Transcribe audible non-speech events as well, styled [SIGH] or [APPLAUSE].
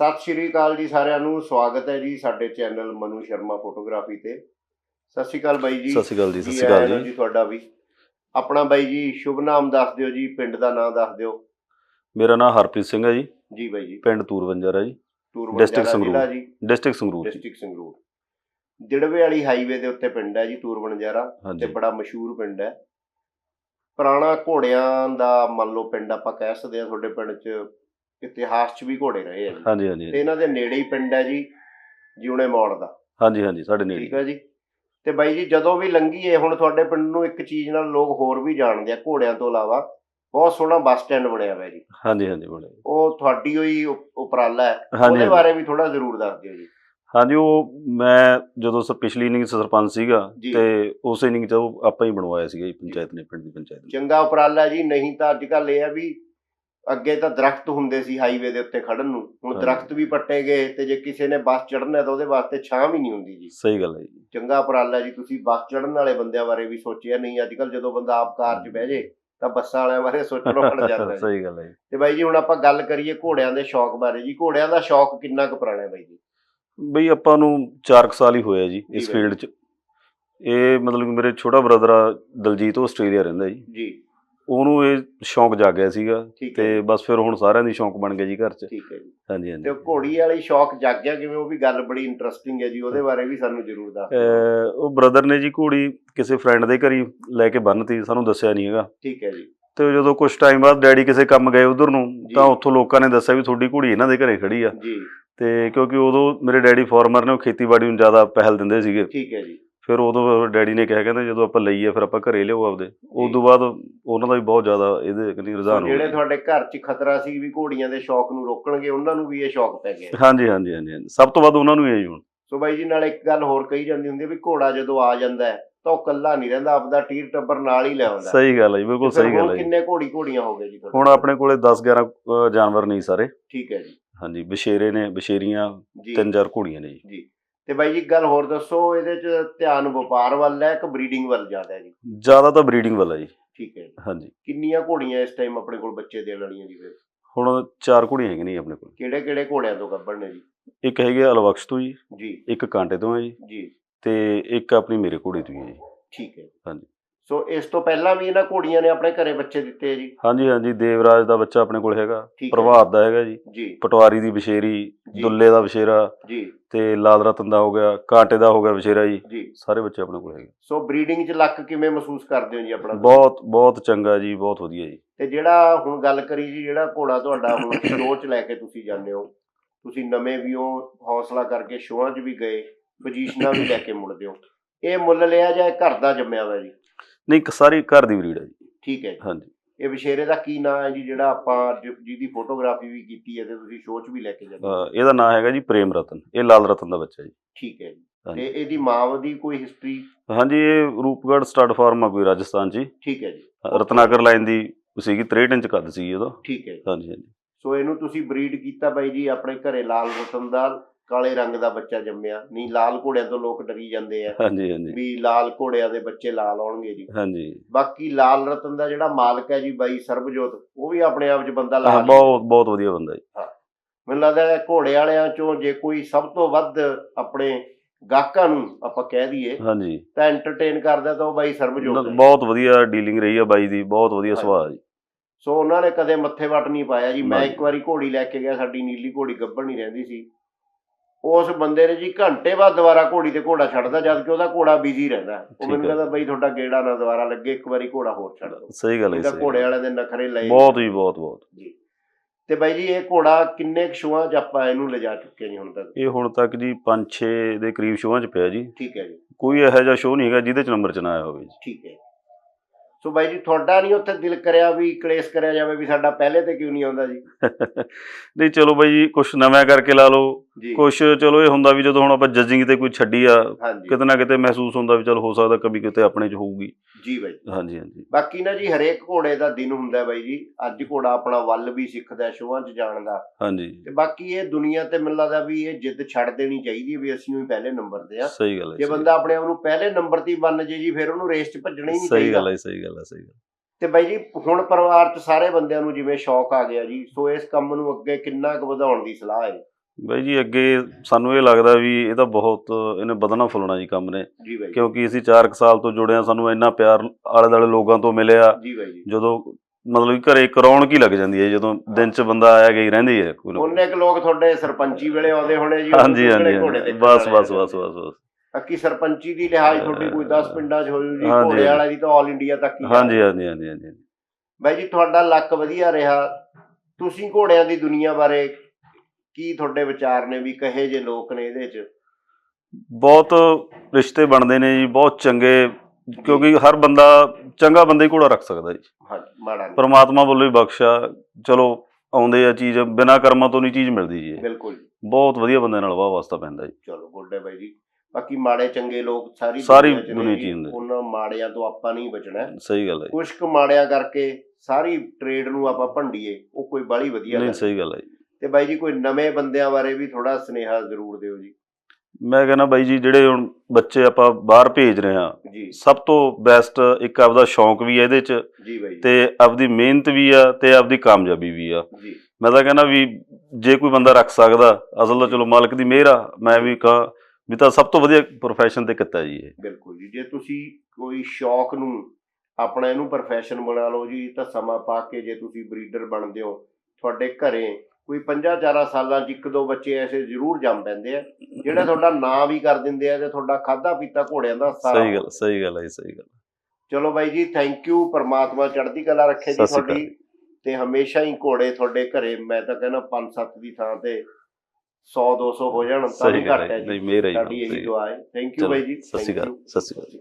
ਸਤਿ ਸ਼੍ਰੀ ਅਕਾਲ ਜੀ ਸਾਰਿਆਂ ਨੂੰ ਸਵਾਗਤ ਹੈ ਜੀ ਸਾਡੇ ਚੈਨਲ ਮਨੂ ਸ਼ਰਮਾ ਫੋਟੋਗ੍ਰਾਫੀ ਤੇ। ਸਤਿ ਸ਼੍ਰੀ ਅਕਾਲ ਬਾਈ ਜੀ। ਸਤਿ ਸ਼੍ਰੀ ਅਕਾਲ ਜੀ ਸਤਿ ਸ਼੍ਰੀ ਅਕਾਲ ਜੀ। ਤੁਹਾਡਾ ਵੀ? ਆਪਣਾ ਬਾਈ ਜੀ ਸ਼ੁਭ ਨਾਮ ਦੱਸ ਦਿਓ ਜੀ ਪਿੰਡ ਦਾ ਨਾਮ ਦੱਸ ਦਿਓ। ਮੇਰਾ ਨਾਮ ਹਰਪ੍ਰੀਤ ਸਿੰਘ ਹੈ ਜੀ। ਜੀ ਬਾਈ ਜੀ। ਪਿੰਡ ਤੂਰਵੰਜਰ ਹੈ ਜੀ। ਜ਼ਿਲ੍ਹਾ ਸੰਗਰੂਰ। ਜੀ। District Sangrur district Sangrur. ਦਿੜਵੇ ਵਾਲੀ ਹਾਈਵੇ ਦੇ ਉੱਤੇ ਪਿੰਡ ਹੈ ਜੀ ਟੂਰ ਬਣਜਾਰਾ ਤੇ ਬੜਾ ਮਸ਼ਹੂਰ ਪਿੰਡ ਹੈ। ਪੁਰਾਣਾ ਘੋੜਿਆਂ ਦਾ ਮੰਨ ਲਓ ਪਿੰਡ ਆਪਾਂ ਕਹਿ ਸਕਦੇ ਹਾਂ ਤੁਹਾਡੇ ਪਿੰਡ 'ਚ ਇਤਿਹਾਸ 'ਚ ਵੀ ਘੋੜੇ ਰਹੇ ਆ ਜੀ। ਹਾਂਜੀ ਹਾਂਜੀ। ਤੇ ਇਹਨਾਂ ਦੇ ਨੇੜੇ ਹੀ ਪਿੰਡ ਹੈ ਜੀ ਜਿਉਣੇ ਮੋੜ ਦਾ। ਹਾਂਜੀ ਹਾਂਜੀ ਸਾਡੇ ਨੇੜੇ ਠੀਕ ਹੈ ਜੀ। ਤੇ ਬਾਈ ਜੀ ਜਦੋਂ ਵੀ ਲੰਘੀਏ ਹੁਣ ਤੁਹਾਡੇ ਪਿੰਡ ਨੂੰ ਇੱਕ ਚੀਜ਼ ਨਾਲ ਲੋਕ ਹੋਰ ਵੀ ਜਾਣਦੇ ਆ ਘੋੜਿਆਂ ਤੋਂ ਇਲਾਵਾ। ਬਹੁਤ ਸੋਹਣਾ ਬੱਸ ਸਟੈਂਡ ਬਣਿਆ ਹੋਇਆ ਜੀ। ਹਾਂਜੀ ਹਾਂਜੀ ਬੋਲੇ ਉਹ ਤੁਹਾਡੀ ਹੋਈ ਉਪ- ਉਪਰਾਲਾ ਹੈ। ਉਹਦੇ। ਬਾਰੇ ਵੀ ਥੋੜਾ ਜ਼ਰੂਰ ਦੱਸ ਦਿਓ ਜੀ। ਹਾਂਜੀ ਉਹ ਮੈਂ ਜਦੋਂ ਸ ਪਿਛਲੀ ਇਨਿੰਗ ਸਰਪੰਚ ਸੀਗਾ। ਤੇ ਉਸ ਇਨਿੰਗ ਚ ਉਹ ਆਪਾਂ ਹੀ ਬਣਵਾਇਆ ਸੀਗਾ ਜੀ ਪੰਚਾਇਤ ਨੇ ਪਿੰਡ ਦੀ ਪੰਚਾਇਤ ਨੇ। ਚੰਗਾ ਉਪਰਾਲਾ ਜੀ ਨਹੀਂ ਤਾਂ ਅੱਜ ਕੱਲ ਇਹ ਆ ਵੀ ਅੱਗੇ ਤਾਂ ਦਰਖਤ ਹੁੰਦੇ ਸੀ ਹਾਈਵੇ ਦੇ ਉੱਤੇ ਖੜਨ ਨੂੰ। ਹੁਣ। ਦਰਖਤ ਵੀ ਪੱਟੇ ਗਏ ਤੇ ਜੇ ਕਿਸੇ ਨੇ ਬੱਸ ਚੜਨਾ ਤਾਂ ਉਹਦੇ ਵਾਸਤੇ ਛਾਂ ਵੀ ਨਹੀਂ ਹੁੰਦੀ ਜੀ। ਸਹੀ ਗੱਲ ਹੈ ਜੀ। ਚੰਗਾ ਉਪਰਾਲਾ ਜੀ ਤੁਸੀਂ ਬੱਸ ਚੜਨ ਵਾਲੇ ਬੰਦਿਆਂ ਬਾਰੇ ਵੀ ਸੋਚਿਆ ਨਹੀਂ ਅੱਜ ਕੱਲ ਜਦੋਂ ਬੰਦਾ ਆਪ ਕਾਰ 'ਚ ਬਹਿ ਜੇ ਤਾਂ ਬੱਸਾਂ ਵਾਲਿਆਂ ਬਾਰੇ ਸੋਚਣਾ ਪੜ ਜਾਂਦਾ ਹੈ। ਸਹੀ ਗੱਲ ਹੈ ਤੇ ਬਾਈ ਜੀ ਹੁਣ ਆਪਾਂ ਗੱਲ ਕਰੀਏ ਘੋੜਿਆਂ ਦੇ ਸ਼ੌਕ ਬਾਰੇ ਜੀ। ਘੋੜਿਆਂ ਦਾ ਸ਼ੌਕ ਕਿੰਨਾ ਕੁ ਪੁਰਾਣਾ ਹੈ ਬਾਈ ਜੀ? ਬਈ ਆਪਾਂ ਨੂੰ 4 ਸਾਲ ਹੀ ਹੋਇਆ ਜੀ ਇਸ। ਫੀਲਡ ਚ। ਇਹ ਮਤਲਬ ਮੇਰੇ ਛੋਟਾ ਬ੍ਰਦਰ ਆ ਦਲਜੀਤ ਉਹ ਆਸਟ੍ਰੇਲੀਆ ਰਹਿੰਦਾ ਜੀ। ਜੀ। ਉਹਨੂੰ ਇਹ ਸ਼ੌਂਕ ਜਾਗਿਆ ਸੀਗਾ ਠੀਕ ਹੈ ਤੇ ਬਸ ਫਿਰ ਹੁਣ ਸਾਰਿਆਂ ਦੀ ਸ਼ੌਂਕ ਬਣ ਗਿਆ ਜੀ ਘਰ ਚ। ਠੀਕ ਹੈ ਜੀ। ਹਾਂਜੀ ਤੇ ਹਾਂਜੀ ਉਹ ਘੋੜੀ ਵਾਲੀ ਸ਼ੌਕ ਜਾਗਿਆ ਕਿਵੇਂ? ਉਹ ਵੀ ਗੱਲ ਬੜੀ ਇੰਟਰਸਟਿੰਗ ਹੈ ਜੀ ਉਹਦੇ ਬਾਰੇ ਵੀ ਸਾਨੂੰ ਜ਼ਰੂਰ ਦੱਸ ਦਿਓ। ਅਹ ਉਹ ਬ੍ਰਦਰ ਨੇ ਜੀ ਘੋੜੀ ਕਿਸੇ ਫਰੈਂਡ ਦੇ ਘਰੀ ਲੈ ਕੇ ਬੰਨਤੀ ਸਾਨੂੰ ਦੱਸਿਆ ਨਹੀਂ ਹੈਗਾ। ਠੀਕ ਹੈ ਜੀ। ਤੇ ਜਦੋਂ ਕੁਝ ਟਾਈਮ ਬਾਅਦ ਡੈਡੀ ਕਿਸੇ ਕੰਮ ਗਏ ਉਧਰ ਨੂੰ ਜੀ। ਤਾਂ ਉੱਥੋਂ ਲੋਕਾਂ ਨੇ ਦੱਸਿਆ ਵੀ ਤੁਹਾਡੀ ਘੋੜੀ ਇਹਨਾਂ ਦੇ ਘਰੇ ਖੜੀ ਆ। ਜੀ। ਤੇ ਕਿਉਂਕਿ ਉਦੋਂ ਮੇਰੇ ਡੈਡੀ ਫਾਰਮਰ ਨੇ ਉਹ ਖੇਤੀਬਾੜੀ ਨੂੰ ਜ਼ਿਆਦਾ ਪਹਿਲ ਦਿੰਦੇ ਸੀਗੇ। ਠੀਕ ਹੈ ਜੀ। ਫਿਰ ਉਦੋਂ ਡੈਡੀ ਨੇ ਕਿਹਾ ਕਹਿੰਦੇ ਜਦੋਂ ਆਪਾਂ ਲਈਏ ਫਿਰ ਆਪਾਂ ਘਰੇ ਲਿਆਓ ਆਪਦੇ। ਉਸ ਤੋਂ ਬਾਅਦ ਉਹਨਾਂ ਦਾ ਵੀ ਬਹੁਤ ਜ਼ਿਆਦਾ ਇਹਦੇ ਕਨੀ ਰੁਝਾਨ ਹੋ ਜਿਹੜੇ ਤੁਹਾਡੇ ਘਰ 'ਚ ਖਤਰਾ ਸੀ ਵੀ ਘੋੜੀਆਂ ਦੇ ਸ਼ੌਕ ਨੂੰ ਰੋਕਣਗੇ ਉਹਨਾਂ ਨੂੰ ਵੀ ਇਹ ਸ਼ੌਕ ਪੈ ਗਿਆ। ਹਾਂਜੀ ਹਾਂਜੀ ਹਾਂਜੀ। ਸਭ ਤੋਂ ਵੱਧ ਉਹਨਾਂ ਨੂੰ ਹੀ ਹੈ ਹੁਣ। ਸੋ ਬਾਈ ਜੀ ਨਾਲ ਇੱਕ ਗੱਲ ਹੋਰ ਕਹੀ ਜਾਂਦੀ ਹੁੰਦੀ ਹੈ ਵੀ ਘੋੜਾ ਜਦੋਂ ਆ ਜਾਂਦਾ ਹੈ ਤਾਂ ਉਹ ਕੱਲਾ ਨਹੀਂ ਰਹਿੰਦਾ ਆਪਦਾ ਟੀਰ ਟੱਬਰ ਨਾਲ ਹੀ ਲੈ ਆਉਂਦਾ। ਸਹੀ ਗੱਲ ਹੈ ਜੀ ਬਿਲਕੁਲ ਸਹੀ ਗੱਲ ਹੈ ਕਿੰਨੇ ਘੋੜੀ ਘੋੜੀਆਂ ਹੋ ਗਏ ਜੀ ਹੁਣ ਆਪਣੇ ਕੋਲੇ 10 11 ਅ, ਜਾਨਵਰ ਨਹੀਂ ਸਾਰੇ। ਠੀਕ ਹੈ ਜੀ। ਹਾਂਜੀ ਬਸ਼ੇਰੇ ਨੇ ਬਸ਼ੇਰੀਆਂ ਤਿੰਨ ਚਾਰ ਘੋੜੀਆਂ ਨੇ ਜੀ। ਜੀ। ਤੇ ਬਾਈ ਜੀ ਗੱਲ ਹੋਰ ਦੱਸੋ ਇਹਦੇ 'ਚ ਧਿਆਨ ਵਪਾਰ ਵੱਲ ਹੈ ਕਿ ਬਰੀਡਿੰਗ ਵੱਲ ਜ਼ਿਆਦਾ ਹੈ ਜੀ? ਜ਼ਿਆਦਾ ਤਾਂ ਬਰੀਡਿੰਗ ਵਾਲਾ ਜੀ। ਠੀਕ ਹੈ। ਜੀ ਹਾਂਜੀ। ਕਿੰਨੀਆਂ ਘੋੜੀਆਂ ਇਸ ਟਾਈਮ ਆਪਣੇ ਕੋਲ ਬੱਚੇ ਦੇਣ ਵਾਲੀਆਂ ਜੀ ਫਿਰ? ਹੁਣ ਚਾਰ ਘੋੜੀਆਂ ਹੈਗੀਆਂ ਨੇ ਆਪਣੇ ਕੋਲ। ਕਿਹੜੇ ਕਿਹੜੇ ਘੋੜਿਆਂ ਤੋਂ ਗੱਭਣ ਨੇ ਜੀ? ਇੱਕ ਹੈਗੇ ਅਲਵਕਸ਼ ਤੋਂ ਜੀ ਜੀ। ਇੱਕ ਕਾਂਟੇ ਤੋਂ ਹੈ ਜੀ ਜੀ। ਤੇ ਇੱਕ ਆਪਣੀ ਮੇਰੇ ਘੋੜੇ ਤੋਂ ਹੀ ਹੈ ਜੀ। ਠੀਕ ਹੈ। ਹਾਂਜੀ। ਸੋ ਇਸ ਤੋਂ ਪਹਿਲਾਂ ਵੀ ਇਹਨਾਂ ਘੋੜੀਆਂ ਨੇ ਆਪਣੇ ਘਰੇ ਬੱਚੇ ਦਿੱਤੇ ਆ ਜੀ? ਹਾਂਜੀ ਹਾਂਜੀ ਦੇਵਰਾਜ ਦਾ ਬੱਚਾ ਆਪਣੇ ਕੋਲ ਹੈਗਾ ਠੀਕ ਹੈ। ਪ੍ਰਭਾਤ ਦਾ ਹੈਗਾ ਜੀ। ਜੀ। ਪਟਵਾਰੀ ਦੀ ਬਸ਼ੇਰੀ ਜੀ। ਦੁੱਲੇ ਦਾ ਬਸ਼ੇਰਾ ਜੀ। ਤੇ ਲਾਲ ਰਤਨ ਦਾ ਹੋ ਗਿਆ ਕਾਂਟੇ ਦਾ ਹੋ ਗਿਆ ਬਸ਼ੇਰਾ ਜੀ। ਜੀ। ਸਾਰੇ ਬੱਚੇ ਆਪਣੇ ਕੋਲ ਹੈਗੇ। ਸੋ ਬਰੀਡਿੰਗ 'ਚ ਲੱਕ ਕਿਵੇਂ ਮਹਿਸੂਸ ਕਰਦੇ ਹੋ ਜੀ ਆਪਣਾ? ਬਹੁਤ ਬਹੁਤ ਚੰਗਾ ਜੀ ਬਹੁਤ ਵਧੀਆ ਜੀ। ਤੇ ਜਿਹੜਾ ਹੁਣ ਗੱਲ ਕਰੀ ਜੀ ਜਿਹੜਾ ਘੋੜਾ ਤੁਹਾਡਾ ਹੁਣ ਸ਼ੋਅ 'ਚ ਲੈ ਕੇ ਤੁਸੀਂ ਜਾਂਦੇ ਹੋ ਤੁਸੀਂ ਨਵੇਂ ਵੀ ਹੋ ਹੌਸਲਾ ਕਰਕੇ ਸ਼ੋਆਂ 'ਚ ਵੀ ਗਏ ਪੋਜੀਸ਼ਨਾਂ ਵੀ ਲੈ ਕੇ ਮੁੜਦੇ ਹੋ ਇਹ ਮੁੱਲ ਲਿਆ ਜਾਂ ਇਹ ਘਰ ਦਾ ਜੰਮਿਆ ਹੋਇਆ ਜੀ? ਨਹੀਂ ਇੱਕ ਸਾਰੀ ਘਰ ਦੀ ਬਰੀਡ ਹੈ ਜੀ। ਠੀਕ ਹੈ ਜੀ। ਹਾਂਜੀ। ਇਹ ਵਿਸ਼ੇਰੇ ਦਾ ਕੀ ਨਾਮ ਹੈ ਜੀ ਜਿਹੜਾ ਆਪਾਂ ਜਿਹਦੀ ਫੋਟੋਗ੍ਰਾਫੀ ਵੀ ਕੀਤੀ ਹੈ ਤੇ ਤੁਸੀਂ ਸ਼ੋਅ 'ਚ ਵੀ ਲੈ ਕੇ ਜਾਂਦੇ ਹੋ? ਇਹਦਾ ਨਾਮ ਹੈਗਾ ਜੀ ਪ੍ਰੇਮ ਰਤਨ। ਇਹ ਲਾਲ ਰਤਨ ਦਾ ਬੱਚਾ ਜੀ। ਠੀਕ ਹੈ ਜੀ। ਤੇ ਹਾਂਜੀ। ਇਹਦੀ ਮਾਂ ਦੀ ਕੋਈ ਹਿਸਟਰੀ ਹਾਂਜੀ ਇਹ ਰੂਪਗੜ੍ਹ ਸਟੱਡ ਫਾਰਮ ਆ ਕੋਈ ਰਾਜਸਥਾਨ ਜੀ। ਠੀਕ ਹੈ ਜੀ। ਰਤਨਾਕਰ ਲਾਈਨ ਦੀ ਸੀਗੀ 63 ਇੰਚ ਕੱਦ ਸੀ ਉਹਦਾ ਠੀਕ ਹੈ ਜੀ। ਹਾਂਜੀ ਹਾਂਜੀ। ਸੋ ਇਹਨੂੰ ਤੁਸੀਂ ਬਰੀਡ ਕੀਤਾ ਬਾਈ ਜੀ ਆਪਣੇ ਘਰੇ ਲਾਲ ਰਤਨ ਦਾ ਕਾਲੇ ਰੰਗ ਦਾ ਬੱਚਾ ਜੰਮਿਆ ਨਹੀਂ ਲਾਲ ਘੋੜਿਆਂ ਤੋਂ ਲੋਕ ਡਰੀ ਜਾਂਦੇ ਆ। ਹਾਂਜੀ ਹਾਂਜੀ। ਵੀ ਲਾਲ ਘੋੜਿਆਂ ਦੇ ਬੱਚੇ ਲਾਲ ਆਉਣਗੇ ਜੀ। ਹਾਂਜੀ। ਬਾਕੀ ਲਾਲ ਰਤਨ ਦਾ ਜਿਹੜਾ ਮਾਲਕ ਹੈ ਜੀ ਬਾਈ ਸਰਬਜੋਤ ਉਹ ਵੀ ਆਪਣੇ ਆਪ 'ਚ ਬੰਦਾ ਹਾਂ, ਲਾਲ ਹੀ ਹੈ। ਬਹੁਤ ਬਹੁਤ ਵਧੀਆ ਬੰਦਾ ਜੀ। ਮੈਨੂੰ ਲੱਗਦਾ ਹੈ ਘੋੜੇ ਵਾਲਿਆਂ ਚੋਂ ਜੇ ਕੋਈ ਸਭ ਤੋਂ ਵੱਧ ਆਪਣੇ ਗਾਹਕਾਂ ਨੂੰ ਆਪਾਂ ਕਹਿ ਦਈਏ ਹਾਂਜੀ। ਤਾਂ ਐਂਟਰਟੇਨ ਕਰਦਾ ਤਾਂ ਉਹ ਬਾਈ ਸਰਬਜੋਤ ਹੈ। ਬਹੁਤ ਵਧੀਆ ਡੀਲਿੰਗ ਰਹੀ ਆ ਬਾਈ ਦੀ ਬਹੁਤ ਵਧੀਆ ਸੁਭਾਅ ਜੀ। ਸੋ ਉਹਨਾਂ ਨੇ ਕਦੇ ਮੱਥੇ ਵੱਟ ਨਹੀਂ ਪਾਇਆ ਜੀ। ਮੈਂ। ਇੱਕ ਵਾਰੀ ਘੋੜੀ ਲੈ ਕੇ ਗਿਆ ਸਾਡੀ ਨੀਲੀ ਘੋੜੀ ਗੱਭਣ ਨਹੀਂ ਰਹਿੰਦੀ ਸੀ। ਉਸ ਬੰਦੇ ਨੇ ਜੀ ਘੰਟੇ ਬਾਅਦ ਦੁਬਾਰਾ ਘੋੜੀ ਤੇ ਘੋੜਾ ਛੱਡਦਾ ਜਦ ਕਿ ਉਹਦਾ ਘੋੜਾ ਬਿਜ਼ੀ ਰਹਿੰਦਾ। ਉਹ ਮੈਨੂੰ ਹੈ। ਕਹਿੰਦਾ ਬਈ ਤੁਹਾਡਾ ਗੇੜਾ ਨਾ ਦੁਬਾਰਾ ਲੱਗੇ ਇੱਕ ਵਾਰੀ ਘੋੜਾ ਹੋਰ ਛੱਡ ਦਿਓ ਸਹੀ ਗੱਲ ਹੈ ਸਹੀ ਘੋੜੇ। ਵਾਲੇ ਦੇ ਨਖਰੇ ਲਏ। ਬਹੁਤ ਜੀ ਬਹੁਤ ਬਹੁਤ। ਜੀ। ਤੇ ਬਾਈ ਜੀ ਇਹ ਘੋੜਾ ਕਿੰਨੇ ਕੁ ਸ਼ੋਆਂ 'ਚ ਆਪਾਂ ਇਹਨੂੰ ਲਿਜਾ ਚੁੱਕੇ ਜੀ ਹੁਣ ਤੱਕ? ਇਹ ਹੁਣ ਤੱਕ ਜੀ 5-6 ਦੇ ਕਰੀਬ ਸ਼ੋਆਂ 'ਚ ਪਿਆ ਜੀ। ਠੀਕ ਹੈ ਜੀ। ਕੋਈ ਇਹੋ ਜਿਹਾ ਸ਼ੋਅ ਨਹੀਂ ਹੈਗਾ ਜਿਹਦੇ 'ਚ ਨੰਬਰ 'ਚ ਨਾ ਆਇਆ ਹੋਵੇ ਜੀ। ਠੀਕ ਹੈ। ਸੋ ਬਾਈ ਜੀ ਤੁਹਾਡਾ ਨਹੀਂ ਉੱਥੇ ਦਿਲ ਕਰਿਆ ਵੀ ਕਲੇਸ਼ ਕਰਿਆ ਜਾਵੇ ਵੀ ਸਾਡਾ ਪਹਿਲੇ ਤੇ ਕਿਉਂ ਨਹੀਂ ਆਉਂਦਾ ਜੀ? [LAUGHS] ਨਹੀਂ ਚਲੋ ਬਾਈ ਜੀ ਕੁਛ ਨਵਾਂ ਕਰਕੇ ਲਾ ਲਓ। ਕੁਛ ਚਲੋ ਇਹ ਹੁੰਦਾ ਵੀ ਜਦੋਂ ਹੁਣ ਆਪਾਂ ਜੱਜਿੰਗ ਤੇ ਕੋਈ ਛੱਡੀ ਆ ਕਿਤੇ ਨਾ ਕਿਤੇ ਮਹਿਸੂਸ ਹੁੰਦਾ ਵੀ ਚਲ ਹੋ ਸਕਦਾ ਕभी ਕਿਤੇ ਆਪਣੇ 'ਚ ਹੋਊਗੀ। ਜੀ ਬਾਈ ਹਾਂਜੀ ਹਾਂਜੀ। ਬਾਕੀ ਨਾ ਜੀ ਹਰੇਕ ਘੋੜੇ ਦਾ ਦਿਨ ਹੁੰਦਾ ਬਾਈ ਜੀ। ਅੱਜ ਘੋੜਾ ਆਪਣਾ ਵੱਲ ਵੀ ਸਿੱਖਦਾ ਸ਼ੋਆਂ 'ਚ ਜਾਣ ਦਾ ਹਾਂਜੀ। ਤੇ ਬਾਕੀ ਇਹ ਦੁਨੀਆ ਤੇ ਮੈਨੂੰ ਲੱਗਦਾ ਵੀ ਇਹ ਜਿੱਦ ਛੱਡ ਦੇਣੀ ਚਾਹੀਦੀ ਵੀ ਅਸੀਂ ਹੀ ਪਹਿਲੇ ਨੰਬਰ ਤੇ ਆ। ਸਹੀ ਗੱਲ ਹੈ ਜੇ ਬੰਦਾ ਆਪਣੇ ਆਪ ਨੂੰ ਪਹਿਲੇ ਨੰਬਰ ਤੇ ਮੰਨ ਜੇ ਜੀ ਫਿਰ ਉਹਨੂੰ ਰੇਸ 'ਚ ਭੱਜਣਾ ਹੀ ਨਹੀਂ ਸਹੀ ਗੱਲ ਹੈ ਸਹੀ ਗੱਲ ਹੈ ਸਹੀ ਗੱਲ। ਤੇ ਬਾਈ ਜੀ ਹੁਣ ਪਰਿਵਾਰ 'ਚ ਸਾਰੇ ਬੰਦਿਆਂ ਨੂੰ ਜਿਵੇਂ ਸ਼ੌਕ ਆ ਗਿਆ ਜੀ ਸੋ ਇਸ ਕੰਮ ਨੂੰ ਅੱਗੇ ਕਿੰਨਾ ਕੁ ਵਧਾਉਣ ਦੀ ਸਲਾਹ ਹੈ? ਬਾਈ ਜੀ ਅੱਗੇ ਸਾਨੂੰ ਇਹ ਲੱਗਦਾ ਵੀ ਇਹ ਤਾਂ ਬਹੁਤ ਇਹਨੇ ਵਧਣਾ ਫੁੱਲਣਾ ਜੀ ਕੰਮ ਨੇ। ਜੀ ਬਾਈ ਕਿਉਂਕਿ ਅਸੀਂ 4 ਸਾਲ ਤੋਂ ਜੁੜੇ ਆ ਸਾਨੂੰ ਇੰਨਾ ਪਿਆਰ ਆਲੇ ਦੁਆਲੇ ਲੋਕਾਂ ਤੋਂ ਮਿਲਿਆ। ਜੀ ਬਾਈ ਜੀ। ਜਦੋਂ ਮਤਲਬ ਕਿ ਘਰੇ ਇੱਕ ਰੌਣਕ ਹੀ ਲੱਗ ਜਾਂਦੀ ਹੈ ਜਦੋਂ ਦਿਨ 'ਚ ਬੰਦਾ ਆਇਆ ਗਈ ਰਹਿੰਦੀ ਹੈ ਕੋਈ। ਉਹਨੇ ਕੁ ਲੋਕ ਤੁਹਾਡੇ ਸਰਪੰਚੀ ਵੇਲੇ ਆਉਂਦੇ ਹੋਣੇ ਜੀ ਹਾਂਜੀ ਹਾਂਜੀ ਬਸ ਬਸ। ਬਸ ਬਸ ਬਸ। ਬਾਕੀ ਸਰਪੰਚੀ ਦੀ ਲਿਹਾਜ਼ ਤੁਹਾਡੀ ਕੋਈ 10 ਪਿੰਡਾਂ 'ਚ ਹੋਈ ਜੀ ਘੋੜੇ ਵਾਲਾ ਦੀ ਤਾਂ ਆਲ ਇੰਡੀਆ ਤੱਕ ਹੀ। ਹਾਂਜੀ ਹਾਂਜੀ ਹਾਂਜੀ ਹਾਂਜੀ। ਬਾਈ ਜੀ ਤੁਹਾਡਾ ਲੱਕ ਵਧੀਆ ਰਿਹਾ। ਤੁਸੀਂ ਘੋੜਿਆਂ ਦੀ ਦੁਨੀਆ ਬਾਰੇ ਕੀ ਤੁਹਾਡੇ ਵਿਚਾਰ ਨੇ ਵੀ ਕਹੇ ਜੇ ਲੋਕ ਨੇ ਇਹਦੇ 'ਚ? ਬਹੁਤ ਰਿਸ਼ਤੇ ਬਣਦੇ ਨੇ ਜੀ ਬਹੁਤ ਚੰਗੇ ਕਿਉਂਕਿ ਹਰ ਬੰਦਾ ਚੰਗਾ ਬੰਦਾ ਘੋੜਾ ਰੱਖ ਸਕਦਾ ਜੀ। ਹਾਂ ਮਾੜਾ ਨਹੀਂ। ਪਰਮਾਤਮਾ ਵੱਲੋਂ ਹੀ ਬਖਸ਼ਾ ਚਲੋ ਆਉਂਦੇ ਆ ਚੀਜ਼ ਬਿਨਾਂ ਕਰਮਾਂ ਤੋਂ ਨਹੀਂ ਚੀਜ਼ ਮਿਲਦੀ ਜੀ ਇਹ। ਬਿਲਕੁਲ ਬਹੁਤ ਵਧੀਆ ਬੰਦੇ ਨਾਲ ਵਾਹ ਵਾਸਤਾ ਪੈਂਦਾ ਜੀ। ਚਲੋ ਗੁੱਡ ਹੈ ਬਾਈ ਜੀ। ਬਾਕੀ ਮਾੜੇ ਚੰਗੇ ਲੋਕ ਸਾਰੀ ਸਾਰੀ ਦੁਨੀਆ 'ਚ ਨੇ ਦੁਨੀਆ 'ਚ ਜੀ, ਹੀ ਹੁੰਦੇ। ਉਹਨਾਂ ਮਾੜਿਆਂ ਤੋਂ ਆਪਾਂ ਨਹੀਂ ਬਚਣਾ। ਸਹੀ ਗੱਲ ਹੈ ਜੀ। ਕੁਛ ਕੁ ਮਾੜਿਆਂ ਕਰਕੇ ਸਾਰੀ ਟ੍ਰੇਡ ਨੂੰ ਆਪਾਂ ਭੰਡੀਏ ਉਹ ਕੋਈ ਬਾਲੀ ਵਧੀਆ ਨਹੀਂ ਸਹੀ ਗੱਲ ਹੈ ਜੀ। ਤੇ ਬਾਈ ਜੀ ਕੋਈ ਨਵੇਂ ਬੰਦਿਆਂ ਬਾਰੇ ਵੀ ਥੋੜਾ ਸਨੇਹਾ ਜ਼ਰੂਰ ਦਿਓ ਜੀ। ਮੈਂ ਕਹਿੰਦਾ ਬਾਈ ਜੀ ਜਿਹੜੇ ਹੁਣ ਬੱਚੇ ਆਪਾਂ ਬਾਹਰ ਭੇਜ ਰਹੇ ਜੀ। ਸਭ ਤੋਂ ਬੈਸਟ ਇੱਕ ਆਪਦਾ ਸ਼ੌਂਕ ਵੀ ਹੈ ਇਹਦੇ 'ਚ ਜੀ ਬਾਈ ਜੀ, ਤੇ ਆਪਦੀ ਮਿਹਨਤ ਵੀ ਆ ਤੇ ਆਪਦੀ ਕਾਮਯਾਬੀ ਵੀ ਆ। ਜੀ। ਮੈਂ ਤਾਂ ਕਹਿੰਦਾ ਵੀ ਜੇ ਕੋਈ ਬੰਦਾ ਰੱਖ ਸਕਦਾ ਅਸਲ ਤਾਂ ਚਲੋ ਮਾਲਕ ਦੀ ਮਿਹਰ ਆ ਮੈਂ ਵੀ ਕਹਾਂ ਵੀ ਤਾਂ ਸਭ ਤੋਂ ਵਧੀਆ ਪ੍ਰੋਫੈਸ਼ਨ ਤੇ ਕੀਤਾ ਜੀ ਇਹ। ਬਿਲਕੁਲ ਜੀ ਜੇ ਤੁਸੀਂ ਕੋਈ ਸ਼ੌਕ ਨੂੰ ਆਪਣਾ ਇਹਨੂੰ profession ਬਣਾ ਲਓ ਜੀ ਤਾਂ ਸਮਾਂ ਪਾ ਕੇ ਜੇ ਤੁਸੀਂ ਬਰੀਡਰ ਬਣਦੇ ਹੋ ਤੁਹਾਡੇ ਘਰੇ ਕੋਈ 50 ਚਾਰਾਂ ਸਾਲਾਂ 'ਚ ਇੱਕ ਦੋ ਬੱਚੇ ਐਸੇ ਜ਼ਰੂਰ ਜੰਮ ਪੈਂਦੇ ਆ ਜਿਹੜੇ ਤੁਹਾਡਾ ਨਾਂ ਵੀ ਕਰ ਦਿੰਦੇ ਆ ਤੇ ਤੁਹਾਡਾ ਖਾਦਾ ਪੀਤਾ ਘੋੜਿਆਂ ਦਾ ਸਾਰਾ ਸਹੀ ਗੱਲ ਸਹੀ ਗੱਲ ਹੈ ਸਹੀ ਗੱਲ ਚਲੋ ਬਾਈ ਜੀ ਥੈਂਕ ਯੂ ਪਰਮਾਤਮਾ ਚੜ੍ਹਦੀ ਕਲਾ ਰੱਖੇ ਜੀ। ਤੁਹਾਡੀ ਤੇ ਹਮੇਸ਼ਾ ਹੀ ਘੋੜੇ ਤੁਹਾਡੇ ਘਰੇ ਮੈਂ ਤਾਂ ਕਹਿੰਦਾ 5-7 ਦੀ ਥਾਂ ਤੇ 100 200 ਹੋ ਜਾਣ ਤਾਂ ਵੀ ਘੱਟ ਹੈ ਜੀ। ਜੀ ਨਹੀਂ ਮੇਰਾ ਹੀ ਸਾਡੀ ਇਹੀ। ਦੁਆ ਹੈ ਥੈਂਕ ਯੂ ਬਾਈ ਜੀ ਸਤਿ ਸ਼੍ਰੀ ਅਕਾਲ. ਸਤਿ ਸ਼੍ਰੀ ਅਕਾਲ